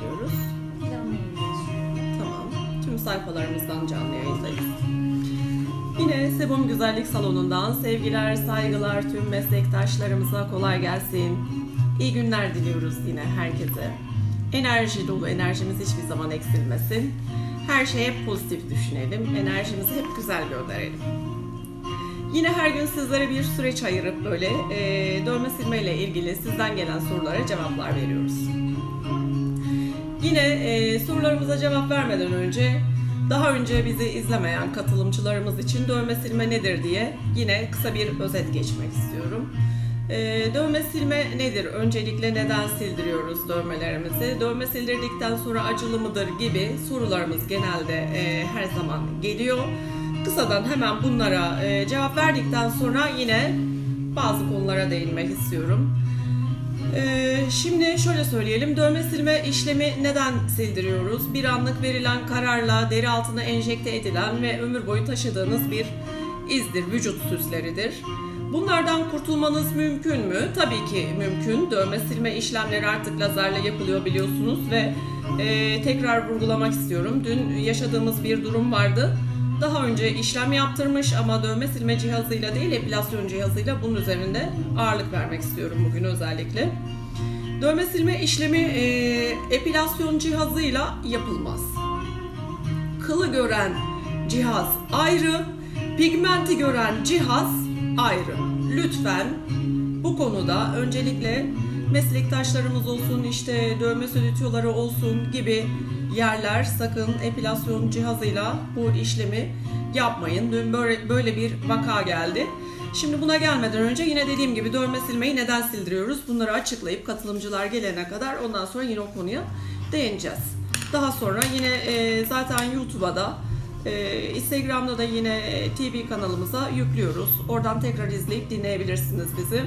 Canlı yayın. Tamam. Tüm sayfalarımızdan canlı yayındayız. Yine Sebum Güzellik Salonu'ndan sevgiler, saygılar tüm meslektaşlarımıza kolay gelsin. İyi günler diliyoruz yine herkese. Enerji dolu, enerjimiz hiçbir zaman eksilmesin. Her şeye hep pozitif düşünelim, enerjimizi hep güzel gönderelim. Yine her gün sizlere bir süreç ayırıp böyle e, dövme silme ile ilgili sizden gelen sorulara cevaplar veriyoruz. Yine e, sorularımıza cevap vermeden önce daha önce bizi izlemeyen katılımcılarımız için dövme silme nedir diye yine kısa bir özet geçmek istiyorum. E, dövme silme nedir? Öncelikle neden sildiriyoruz dövmelerimizi? Dövme sildirdikten sonra acılı mıdır gibi sorularımız genelde e, her zaman geliyor. Kısadan hemen bunlara e, cevap verdikten sonra yine bazı konulara değinmek istiyorum. Ee, şimdi şöyle söyleyelim. Dövme silme işlemi neden sildiriyoruz? Bir anlık verilen kararla deri altına enjekte edilen ve ömür boyu taşıdığınız bir izdir, vücut süsleridir. Bunlardan kurtulmanız mümkün mü? Tabii ki mümkün. Dövme silme işlemleri artık lazerle yapılıyor biliyorsunuz ve e, tekrar vurgulamak istiyorum. Dün yaşadığımız bir durum vardı. Daha önce işlem yaptırmış ama dövme silme cihazıyla değil epilasyon cihazıyla bunun üzerinde ağırlık vermek istiyorum bugün özellikle. Dövme silme işlemi e, epilasyon cihazıyla yapılmaz. Kılı gören cihaz ayrı, pigmenti gören cihaz ayrı. Lütfen bu konuda öncelikle meslektaşlarımız olsun, işte dövme stüdyoları olsun gibi yerler sakın epilasyon cihazıyla bu işlemi yapmayın. Dün böyle, böyle bir vaka geldi. Şimdi buna gelmeden önce yine dediğim gibi dövme silmeyi neden sildiriyoruz? Bunları açıklayıp katılımcılar gelene kadar ondan sonra yine o konuya değineceğiz. Daha sonra yine e, zaten YouTube'a da e, Instagram'da da yine e, TV kanalımıza yüklüyoruz. Oradan tekrar izleyip dinleyebilirsiniz bizi.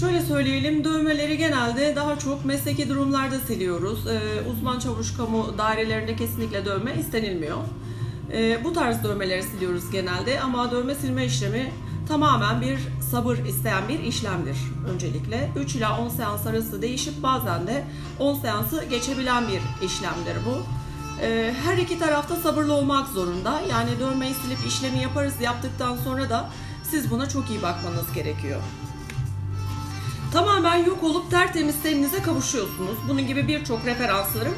Şöyle söyleyelim, dövmeleri genelde daha çok mesleki durumlarda siliyoruz. Ee, uzman çavuş kamu dairelerinde kesinlikle dövme istenilmiyor. Ee, bu tarz dövmeleri siliyoruz genelde ama dövme silme işlemi tamamen bir sabır isteyen bir işlemdir öncelikle. 3 ila 10 seans arası değişip bazen de 10 seansı geçebilen bir işlemdir bu. Ee, her iki tarafta sabırlı olmak zorunda. Yani dövmeyi silip işlemi yaparız yaptıktan sonra da siz buna çok iyi bakmanız gerekiyor tamamen yok olup tertemiz teninize kavuşuyorsunuz. Bunun gibi birçok referanslarım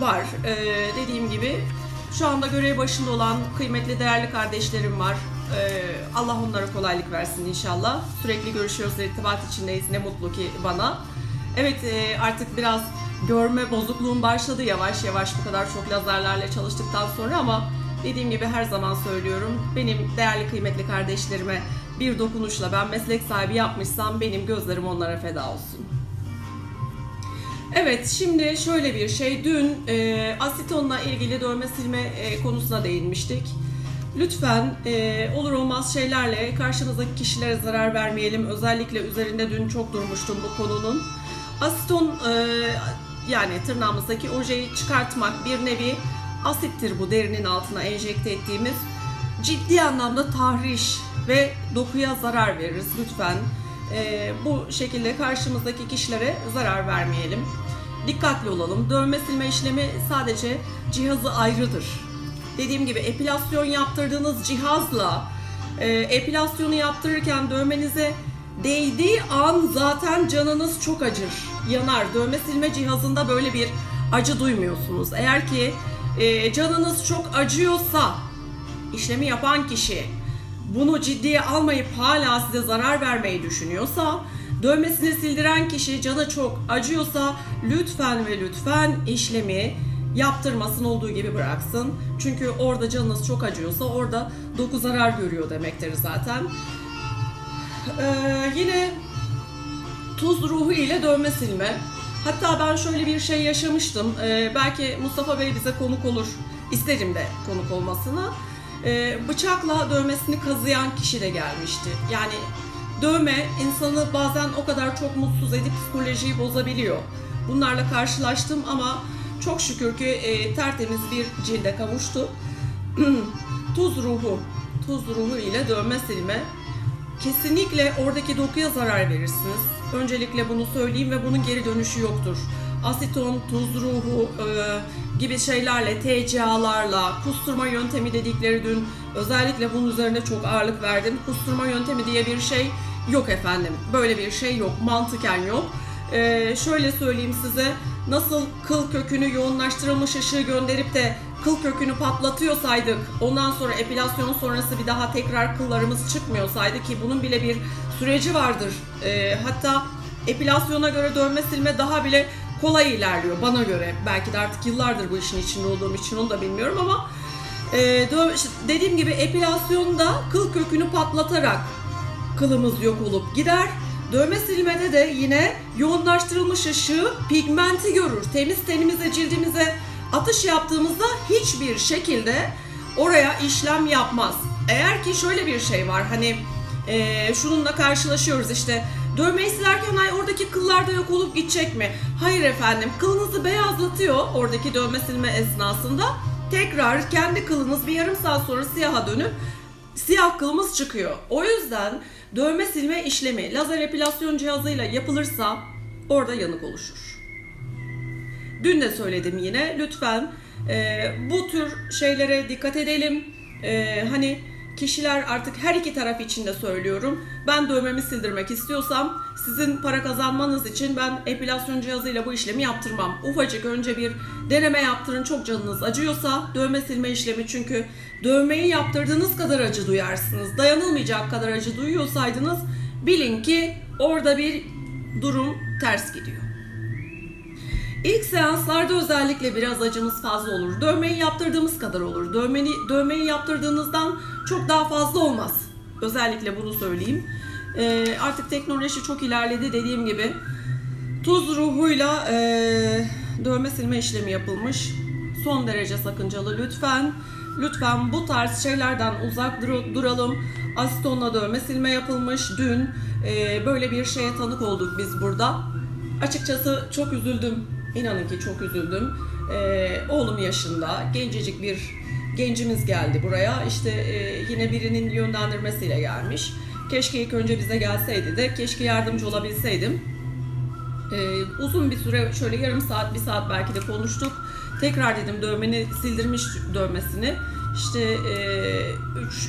var. Ee, dediğim gibi şu anda görev başında olan kıymetli değerli kardeşlerim var. Ee, Allah onlara kolaylık versin inşallah. Sürekli görüşüyoruz, irtibat içindeyiz. Ne mutlu ki bana. Evet e, artık biraz görme bozukluğum başladı yavaş yavaş bu kadar çok lazerlerle çalıştıktan sonra ama dediğim gibi her zaman söylüyorum. Benim değerli kıymetli kardeşlerime bir dokunuşla ben meslek sahibi yapmışsam benim gözlerim onlara feda olsun. Evet şimdi şöyle bir şey dün e, asitonla ilgili dövme silme e, konusuna değinmiştik. Lütfen e, olur olmaz şeylerle karşımızdaki kişilere zarar vermeyelim. Özellikle üzerinde dün çok durmuştum bu konunun. Asiton e, yani tırnağımızdaki ojeyi çıkartmak bir nevi asittir bu derinin altına enjekte ettiğimiz. Ciddi anlamda tahriş ve dokuya zarar veririz lütfen. E, bu şekilde karşımızdaki kişilere zarar vermeyelim. Dikkatli olalım. Dövme silme işlemi sadece cihazı ayrıdır. Dediğim gibi epilasyon yaptırdığınız cihazla e, epilasyonu yaptırırken dövmenize değdiği an zaten canınız çok acır, yanar. Dövme silme cihazında böyle bir acı duymuyorsunuz. Eğer ki e, canınız çok acıyorsa işlemi yapan kişi bunu ciddiye almayıp hala size zarar vermeyi düşünüyorsa, dövmesini sildiren kişi canı çok acıyorsa lütfen ve lütfen işlemi yaptırmasın olduğu gibi bıraksın. Çünkü orada canınız çok acıyorsa orada doku zarar görüyor demektir zaten. Ee, yine tuz ruhu ile dövme silme. Hatta ben şöyle bir şey yaşamıştım. Ee, belki Mustafa Bey bize konuk olur. İsterim de konuk olmasını. Ee, bıçakla dövmesini kazıyan kişi de gelmişti. Yani dövme insanı bazen o kadar çok mutsuz edip psikolojiyi bozabiliyor. Bunlarla karşılaştım ama çok şükür ki e, tertemiz bir cilde kavuştu. tuz ruhu, tuz ruhu ile dövme silme kesinlikle oradaki dokuya zarar verirsiniz. Öncelikle bunu söyleyeyim ve bunun geri dönüşü yoktur. Asiton, tuz ruhu e, gibi şeylerle, TCA'larla, kusturma yöntemi dedikleri dün özellikle bunun üzerine çok ağırlık verdim. Kusturma yöntemi diye bir şey yok efendim. Böyle bir şey yok, mantıken yok. E, şöyle söyleyeyim size, nasıl kıl kökünü yoğunlaştırılmış ışığı gönderip de kıl kökünü patlatıyorsaydık, ondan sonra epilasyon sonrası bir daha tekrar kıllarımız çıkmıyorsaydı ki bunun bile bir süreci vardır. E, hatta epilasyona göre dövme silme daha bile kolay ilerliyor bana göre. Belki de artık yıllardır bu işin içinde olduğum için onu da bilmiyorum ama e, dediğim gibi epilasyonda kıl kökünü patlatarak kılımız yok olup gider. Dövme silmede de yine yoğunlaştırılmış ışığı pigmenti görür. Temiz tenimize, cildimize atış yaptığımızda hiçbir şekilde oraya işlem yapmaz. Eğer ki şöyle bir şey var hani e, şununla karşılaşıyoruz işte dövmeyi silerken ay oradaki kıllar da yok olup gidecek mi? Hayır efendim kılınızı beyazlatıyor oradaki dövme silme esnasında. Tekrar kendi kılınız bir yarım saat sonra siyaha dönüp siyah kılımız çıkıyor. O yüzden dövme silme işlemi lazer epilasyon cihazıyla yapılırsa orada yanık oluşur. Dün de söyledim yine lütfen e, bu tür şeylere dikkat edelim. E, hani kişiler artık her iki taraf için de söylüyorum. Ben dövmemi sildirmek istiyorsam sizin para kazanmanız için ben epilasyon cihazıyla bu işlemi yaptırmam. Ufacık önce bir deneme yaptırın çok canınız acıyorsa dövme silme işlemi çünkü dövmeyi yaptırdığınız kadar acı duyarsınız. Dayanılmayacak kadar acı duyuyorsaydınız bilin ki orada bir durum ters gidiyor. İlk seanslarda özellikle biraz acımız fazla olur. Dövmeyi yaptırdığımız kadar olur. Dövmeni, dövmeyi yaptırdığınızdan çok daha fazla olmaz. Özellikle bunu söyleyeyim. Ee, artık teknoloji çok ilerledi dediğim gibi. Tuz ruhuyla ee, dövme silme işlemi yapılmış. Son derece sakıncalı lütfen. Lütfen bu tarz şeylerden uzak dur- duralım. Astonla dövme silme yapılmış dün. ee, böyle bir şeye tanık olduk biz burada. Açıkçası çok üzüldüm. İnanın ki çok üzüldüm. Ee, oğlum yaşında, gencecik bir gencimiz geldi buraya. İşte e, yine birinin yönlendirmesiyle gelmiş. Keşke ilk önce bize gelseydi de, keşke yardımcı olabilseydim. Ee, uzun bir süre, şöyle yarım saat, bir saat belki de konuştuk. Tekrar dedim dövmeni sildirmiş dövmesini. İşte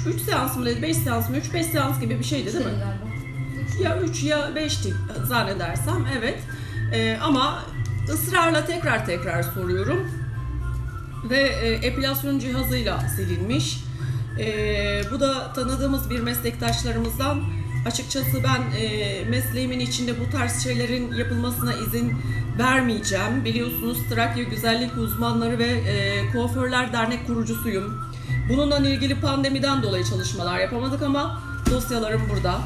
3 seans mı dedi, 5 seans mı, 3-5 seans gibi bir şeydi değil mi? Ya 3 ya 5'ti zannedersem evet. Ee, ama ısrarla tekrar tekrar soruyorum. Ve e, epilasyon cihazıyla silinmiş. Ee, bu da tanıdığımız bir meslektaşlarımızdan. Açıkçası ben e, mesleğimin içinde bu tarz şeylerin yapılmasına izin vermeyeceğim. Biliyorsunuz Trakya Güzellik Uzmanları ve e, Kuaförler Dernek kurucusuyum. Bununla ilgili pandemiden dolayı çalışmalar yapamadık ama dosyalarım burada.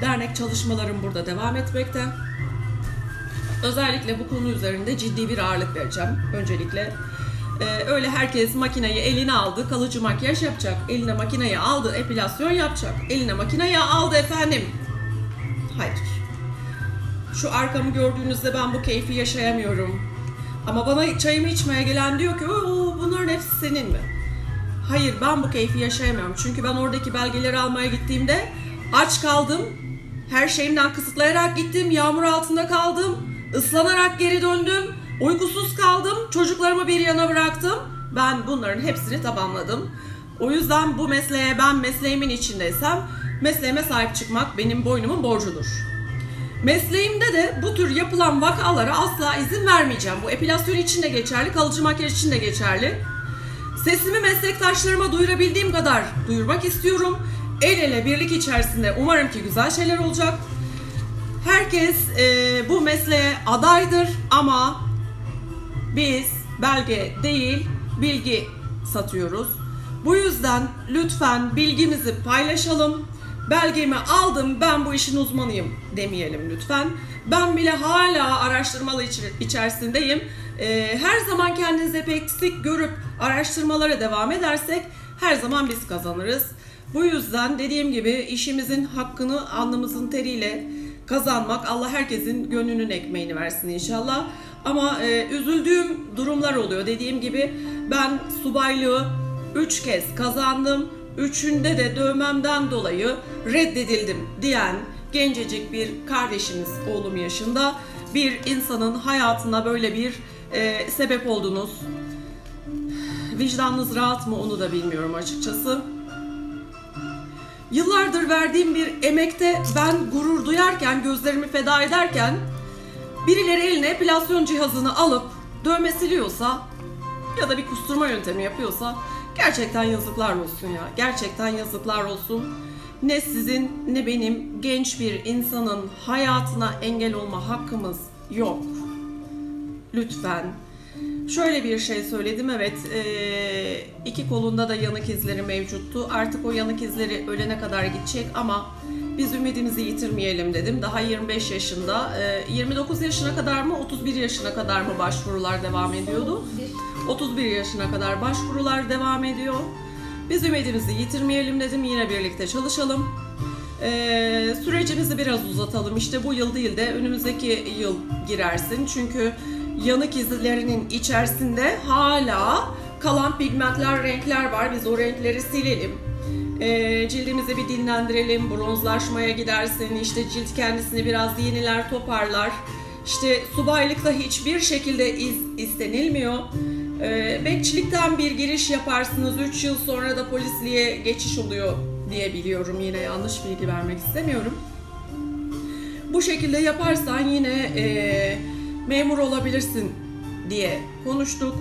Dernek çalışmalarım burada devam etmekte. Özellikle bu konu üzerinde ciddi bir ağırlık vereceğim öncelikle. Ee, öyle herkes makineyi eline aldı, kalıcı makyaj yapacak. Eline makineyi aldı, epilasyon yapacak. Eline makineyi aldı efendim. Hayır. Şu arkamı gördüğünüzde ben bu keyfi yaşayamıyorum. Ama bana çayımı içmeye gelen diyor ki Oo, bunların hepsi senin mi? Hayır ben bu keyfi yaşayamıyorum. Çünkü ben oradaki belgeleri almaya gittiğimde aç kaldım. Her şeyimden kısıtlayarak gittim. Yağmur altında kaldım. Islanarak geri döndüm. Uykusuz kaldım. Çocuklarımı bir yana bıraktım. Ben bunların hepsini tamamladım. O yüzden bu mesleğe ben mesleğimin içindeysem mesleğime sahip çıkmak benim boynumun borcudur. Mesleğimde de bu tür yapılan vakalara asla izin vermeyeceğim. Bu epilasyon için de geçerli, kalıcı makyaj için de geçerli. Sesimi meslektaşlarıma duyurabildiğim kadar duyurmak istiyorum. El ele birlik içerisinde umarım ki güzel şeyler olacak. Herkes e, bu mesleğe adaydır ama biz belge değil bilgi satıyoruz. Bu yüzden lütfen bilgimizi paylaşalım. Belgemi aldım ben bu işin uzmanıyım demeyelim lütfen. Ben bile hala araştırmalı içerisindeyim. Ee, her zaman kendinizi hep eksik görüp araştırmalara devam edersek her zaman biz kazanırız. Bu yüzden dediğim gibi işimizin hakkını alnımızın teriyle kazanmak Allah herkesin gönlünün ekmeğini versin inşallah. Ama e, üzüldüğüm durumlar oluyor. Dediğim gibi ben subaylığı 3 kez kazandım. Üçünde de dövmemden dolayı reddedildim diyen gencecik bir kardeşimiz oğlum yaşında. bir insanın hayatına böyle bir e, sebep oldunuz. Vicdanınız rahat mı onu da bilmiyorum açıkçası. Yıllardır verdiğim bir emekte ben gurur duyarken, gözlerimi feda ederken birileri eline epilasyon cihazını alıp dövme siliyorsa ya da bir kusturma yöntemi yapıyorsa gerçekten yazıklar olsun ya. Gerçekten yazıklar olsun. Ne sizin ne benim genç bir insanın hayatına engel olma hakkımız yok. Lütfen. Şöyle bir şey söyledim evet iki kolunda da yanık izleri mevcuttu. Artık o yanık izleri ölene kadar gidecek ama biz ümidimizi yitirmeyelim dedim. Daha 25 yaşında, eee, 29 yaşına kadar mı 31 yaşına kadar mı başvurular devam ediyordu? Bir 31 yaşına kadar başvurular devam ediyor. Biz ümidimizi yitirmeyelim dedim. Yine birlikte çalışalım. Ee, sürecimizi biraz uzatalım. İşte bu yıl değil de önümüzdeki yıl girersin. Çünkü yanık izlerinin içerisinde hala kalan pigmentler, renkler var. Biz o renkleri silelim. Ee, cildimizi bir dinlendirelim, bronzlaşmaya gidersin, işte cilt kendisini biraz yeniler, toparlar. İşte subaylıkta hiçbir şekilde iz istenilmiyor. Ee, bekçilikten bir giriş yaparsınız, 3 yıl sonra da polisliğe geçiş oluyor diye biliyorum. Yine yanlış bilgi vermek istemiyorum. Bu şekilde yaparsan yine e, memur olabilirsin diye konuştuk.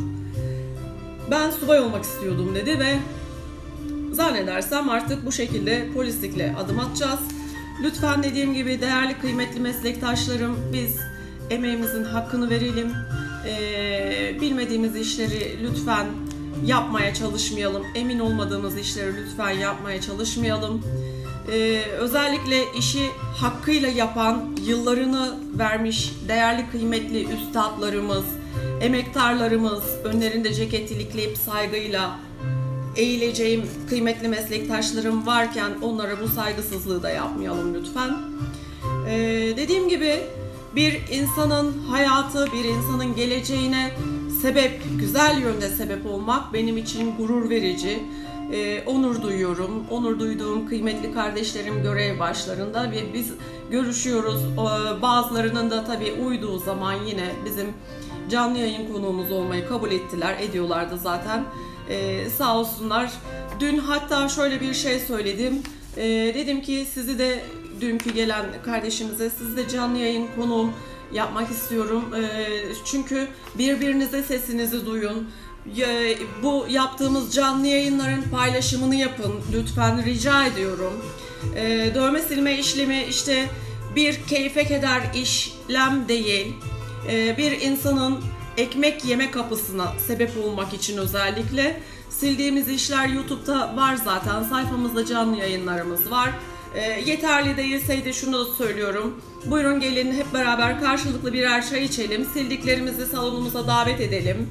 Ben subay olmak istiyordum dedi ve Zannedersem artık bu şekilde polislikle adım atacağız. Lütfen dediğim gibi değerli kıymetli meslektaşlarım biz emeğimizin hakkını verelim. Ee, bilmediğimiz işleri lütfen yapmaya çalışmayalım. Emin olmadığımız işleri lütfen yapmaya çalışmayalım. Ee, özellikle işi hakkıyla yapan, yıllarını vermiş değerli kıymetli üstadlarımız, emektarlarımız, önlerinde ceket ilikleyip saygıyla eğileceğim kıymetli meslektaşlarım varken onlara bu saygısızlığı da yapmayalım lütfen. Ee, dediğim gibi bir insanın hayatı, bir insanın geleceğine sebep, güzel yönde sebep olmak benim için gurur verici. Ee, onur duyuyorum. Onur duyduğum kıymetli kardeşlerim görev başlarında ve biz görüşüyoruz. Ee, bazılarının da tabii uyduğu zaman yine bizim canlı yayın konuğumuz olmayı kabul ettiler, ediyorlardı zaten. Ee, sağ olsunlar. Dün hatta şöyle bir şey söyledim. Ee, dedim ki sizi de dünkü gelen kardeşimize sizi de canlı yayın konuğum yapmak istiyorum. Ee, çünkü birbirinize sesinizi duyun. Ya- Bu yaptığımız canlı yayınların paylaşımını yapın lütfen rica ediyorum. Ee, dövme silme işlemi işte bir keyfe keder işlem değil. Ee, bir insanın ekmek yeme kapısına sebep olmak için özellikle sildiğimiz işler YouTube'da var zaten sayfamızda canlı yayınlarımız var. Ee, yeterli değilseydi şunu da söylüyorum. Buyurun gelin hep beraber karşılıklı birer çay içelim. Sildiklerimizi salonumuza davet edelim.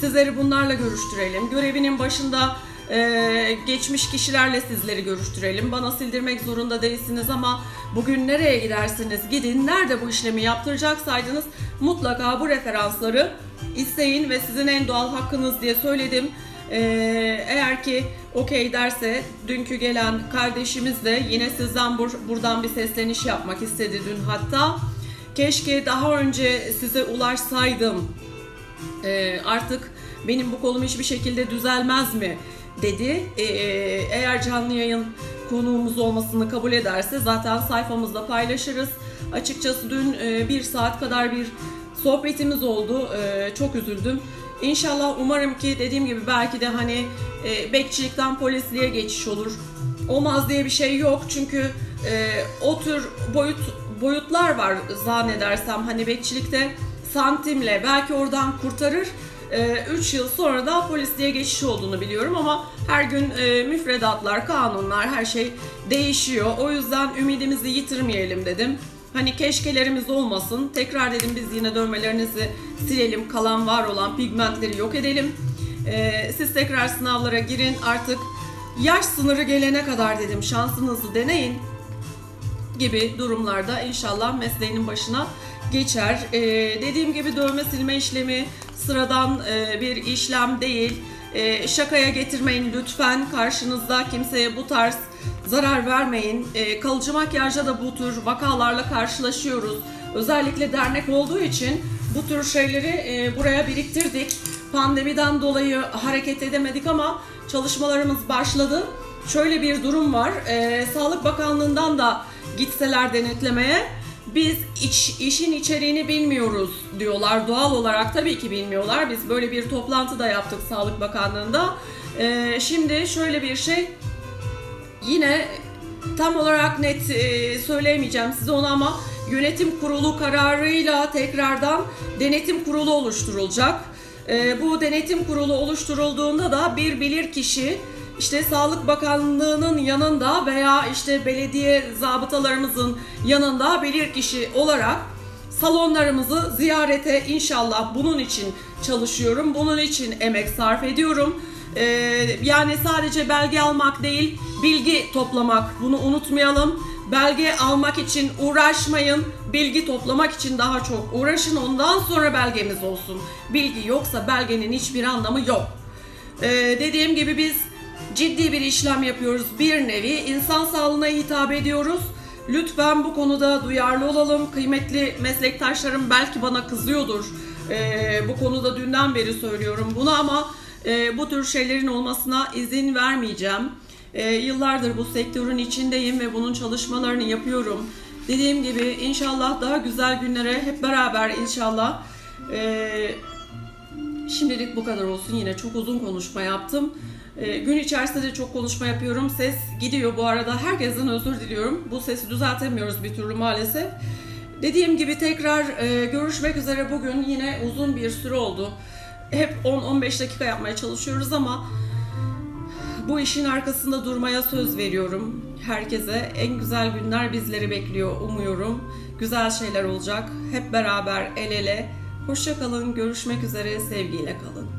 Sizleri bunlarla görüştürelim. Görevinin başında e, geçmiş kişilerle sizleri görüştürelim. Bana sildirmek zorunda değilsiniz ama bugün nereye gidersiniz gidin. Nerede bu işlemi yaptıracaksaydınız mutlaka bu referansları isteyin ve sizin en doğal hakkınız diye söyledim. E, eğer ki okey derse dünkü gelen kardeşimiz de yine sizden bur- buradan bir sesleniş yapmak istedi dün hatta. Keşke daha önce size ulaşsaydım ee, artık benim bu kolum hiçbir şekilde düzelmez mi dedi. Ee, eğer canlı yayın konuğumuz olmasını kabul ederse zaten sayfamızda paylaşırız. Açıkçası dün e, bir saat kadar bir sohbetimiz oldu. Ee, çok üzüldüm. İnşallah umarım ki dediğim gibi belki de hani e, bekçilikten polisliğe geçiş olur. Olmaz diye bir şey yok çünkü e, o tür boyut boyutlar var zannedersem hani bekçilikte santimle belki oradan kurtarır. 3 yıl sonra da polisliğe geçiş olduğunu biliyorum ama her gün e, müfredatlar, kanunlar her şey değişiyor. O yüzden ümidimizi yitirmeyelim dedim. Hani keşkelerimiz olmasın. Tekrar dedim biz yine dövmelerinizi silelim. Kalan var olan pigmentleri yok edelim. E, siz tekrar sınavlara girin. Artık yaş sınırı gelene kadar dedim şansınızı deneyin gibi durumlarda inşallah mesleğinin başına geçer. Ee, dediğim gibi dövme silme işlemi sıradan e, bir işlem değil. Ee, şakaya getirmeyin lütfen. Karşınızda kimseye bu tarz zarar vermeyin. Ee, kalıcı makyajda da bu tür vakalarla karşılaşıyoruz. özellikle dernek olduğu için bu tür şeyleri e, buraya biriktirdik. Pandemiden dolayı hareket edemedik ama çalışmalarımız başladı. Şöyle bir durum var. E, Sağlık Bakanlığı'ndan da gitseler denetlemeye biz iç, işin içeriğini bilmiyoruz diyorlar. Doğal olarak tabii ki bilmiyorlar. Biz böyle bir toplantı da yaptık Sağlık Bakanlığı'nda. E, şimdi şöyle bir şey yine tam olarak net e, söyleyemeyeceğim size onu ama yönetim kurulu kararıyla tekrardan denetim kurulu oluşturulacak. E, bu denetim kurulu oluşturulduğunda da bir bilir kişi işte Sağlık Bakanlığı'nın yanında veya işte belediye zabıtalarımızın yanında bilir kişi olarak salonlarımızı ziyarete inşallah bunun için çalışıyorum. Bunun için emek sarf ediyorum. Ee, yani sadece belge almak değil, bilgi toplamak. Bunu unutmayalım. Belge almak için uğraşmayın. Bilgi toplamak için daha çok uğraşın. Ondan sonra belgemiz olsun. Bilgi yoksa belgenin hiçbir anlamı yok. Ee, dediğim gibi biz ciddi bir işlem yapıyoruz. Bir nevi insan sağlığına hitap ediyoruz. Lütfen bu konuda duyarlı olalım. Kıymetli meslektaşlarım belki bana kızıyordur. Ee, bu konuda dünden beri söylüyorum bunu ama e, bu tür şeylerin olmasına izin vermeyeceğim. Ee, yıllardır bu sektörün içindeyim ve bunun çalışmalarını yapıyorum. Dediğim gibi inşallah daha güzel günlere hep beraber inşallah e, Şimdilik bu kadar olsun. Yine çok uzun konuşma yaptım. Ee, gün içerisinde de çok konuşma yapıyorum. Ses gidiyor bu arada. Herkesten özür diliyorum. Bu sesi düzeltemiyoruz bir türlü maalesef. Dediğim gibi tekrar e, görüşmek üzere bugün yine uzun bir süre oldu. Hep 10-15 dakika yapmaya çalışıyoruz ama bu işin arkasında durmaya söz veriyorum. Herkese en güzel günler bizleri bekliyor umuyorum. Güzel şeyler olacak. Hep beraber el ele. Hoşça kalın. Görüşmek üzere. Sevgiyle kalın.